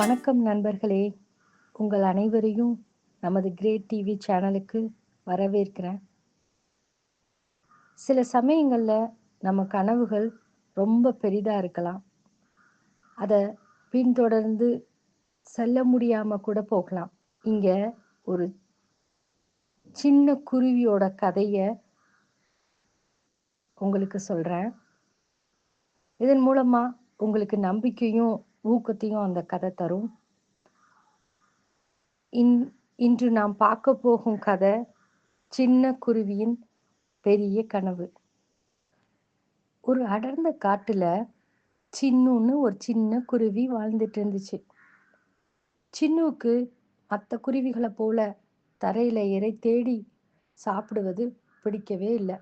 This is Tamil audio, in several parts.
வணக்கம் நண்பர்களே. உங்கள் அனைவரையும் நமது கிரேட் டிவி சேனலுக்கு வரவேற்கிறேன். சில சமயங்களில் நம்ம கனவுகள் ரொம்ப பெரிதாக இருக்கலாம். அதை பின்தொடர்ந்து செல்ல முடியாமல் கூட போகலாம். இங்கே ஒரு சின்ன குருவியோட கதையை உங்களுக்கு சொல்கிறேன் இதன் மூலமாக உங்களுக்கு நம்பிக்கையும் ஊக்கத்தையும் அந்த கதை தரும். இன் இன்று நாம் பார்க்க போகும் கதை சின்ன குருவியின் பெரிய கனவு. ஒரு அடர்ந்த காட்டுல சின்னுன்னு ஒரு சின்ன குருவி வாழ்ந்துட்டு இருந்துச்சு சின்னுக்கு மற்ற குருவிகளை போல தரையில இறை தேடி சாப்பிடுவது பிடிக்கவே இல்லை.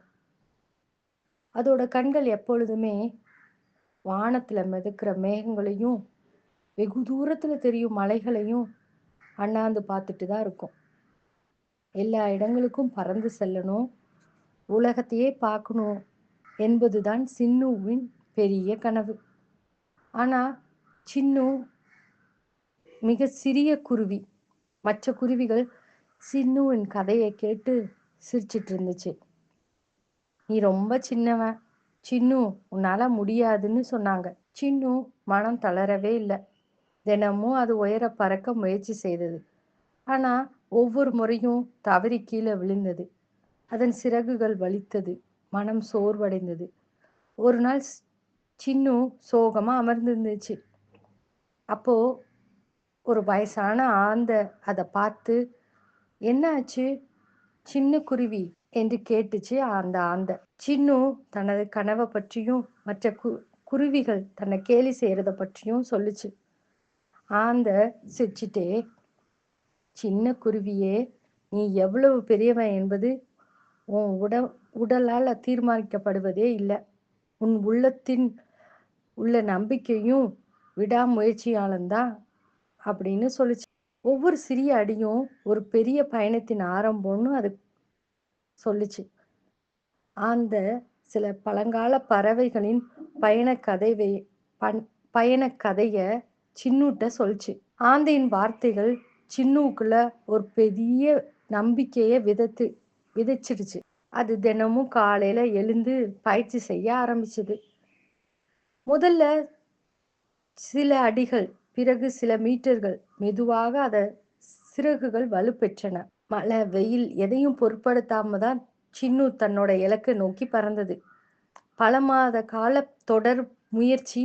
அதோட கண்கள் எப்பொழுதுமே வானத்துல மிதக்கிற மேகங்களையும் வெகு தூரத்துல தெரியும் மலைகளையும் அண்ணாந்து பார்த்துட்டு தான் இருக்கும். எல்லா இடங்களுக்கும் பறந்து செல்லணும். உலகத்தையே பார்க்கணும் என்பதுதான் சின்னுவின் பெரிய கனவு. ஆனா சின்னு மிக சிறிய குருவி. மற்ற குருவிகள் சின்னுவின் கதையை கேட்டு சிரிச்சிட்டு இருந்துச்சு. நீ ரொம்ப சின்னவன். சின்னு உன்னால முடியாதுன்னு சொன்னாங்க. சின்னு மனம் தளரவே இல்லை. தினமும் அது உயர பறக்க முயற்சி செய்தது. ஆனா ஒவ்வொரு முறையும் தவறி கீழே விழுந்தது. அதன் சிறகுகள் வலித்தது. மனம் சோர்வடைந்தது. ஒரு நாள் சின்னு சோகமா அமர்ந்திருந்துச்சு. அப்போ ஒரு வயசான ஆந்த அதை பார்த்து என்ன ஆச்சு? சின்ன குருவி என்று கேட்டுச்சு அந்த ஆந்த. சின்னு தனது கனவை பற்றியும் மற்ற கு குருவிகள் தன்னை கேலி செய்யறத பற்றியும் சொல்லுச்சு. ஆந்த சிரிச்சிட்டே சின்ன குருவியே நீ எவ்வளவு பெரியவன் என்பது உன் உட உடலால் தீர்மானிக்கப்படுவதே இல்லை. உன் உள்ளத்தின் உள்ள நம்பிக்கையும் விடாமுயற்சியாலந்தான் அப்படின்னு சொல்லுச்சு. ஒவ்வொரு சிறிய அடியும் ஒரு பெரிய பயணத்தின் ஆரம்பம்னு அது சொல்லுச்சு. அந்த சில பழங்கால பறவைகளின் பயண கதை பயண கதைய சின்னுட்ட சொல்லுச்சு. ஆந்தையின் வார்த்தைகள் சின்னுக்குள்ள ஒரு பெரிய நம்பிக்கைய விதத்து விதைச்சிடுச்சு. அது தினமும் காலையில எழுந்து பயிற்சி செய்ய ஆரம்பிச்சது. முதல்ல சில அடிகள் பிறகு சில மீட்டர்கள் மெதுவாக அத சிறகுகள் வலுப்பெற்றன. மழை வெயில் எதையும் பொருட்படுத்தாம தான் சின்னு தன்னோட இலக்கை நோக்கி பறந்தது. பல மாத கால தொடர் முயற்சி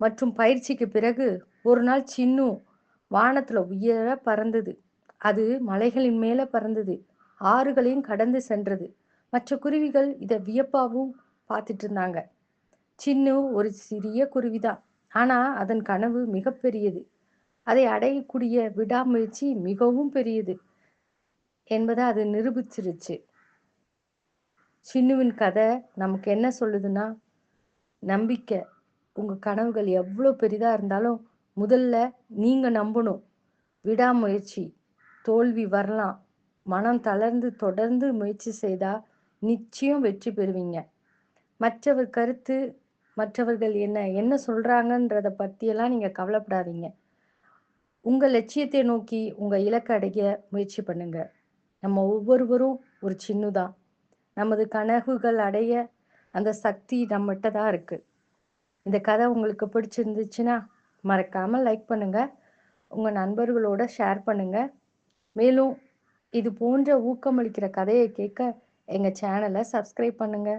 மற்றும் பயிற்சிக்கு பிறகு ஒரு நாள் சின்னு வானத்துல உயர பறந்தது. அது மலைகளின் மேல பறந்தது. ஆறுகளையும் கடந்து சென்றது. மற்ற குருவிகள் இதை வியப்பாவும் பார்த்துட்டு இருந்தாங்க. சின்னு ஒரு சிறிய குருவிதான். ஆனா அதன் கனவு மிகப்பெரியது அதை அடையக்கூடிய விடாமுயற்சி மிகவும் பெரியது. என்பதை அது நிரூபிச்சிருச்சு. சின்னுவின் கதை நமக்கு என்ன சொல்லுதுன்னா நம்பிக்கை. உங்க கனவுகள் எவ்வளோ பெரிதா இருந்தாலும் முதல்ல நீங்க நம்பணும். விடாமுயற்சி தோல்வி வரலாம். மனம் தளர்ந்து தொடர்ந்து முயற்சி செய்தா நிச்சயம் வெற்றி பெறுவீங்க. மற்றவர் கருத்து மற்றவர்கள் என்ன என்ன சொல்றாங்கன்றத பத்தியெல்லாம் நீங்க கவலைப்படாதீங்க. உங்க லட்சியத்தை நோக்கி உங்க இலக்கை அடைய முயற்சி பண்ணுங்க. நம்ம ஒவ்வொருவரும் ஒரு சின்னுதான் நமது கனவுகள் அடைய அந்த சக்தி நம்மகிட்ட தான் இருக்கு. இந்த கதை உங்களுக்கு பிடிச்சிருந்துச்சுன்னா மறக்காம லைக் பண்ணுங்க. உங்க நண்பர்களோட ஷேர் பண்ணுங்க. மேலும் இது போன்ற ஊக்கமளிக்கிற கதையை கேட்க எங்க சேனலை சப்ஸ்கிரைப் பண்ணுங்க.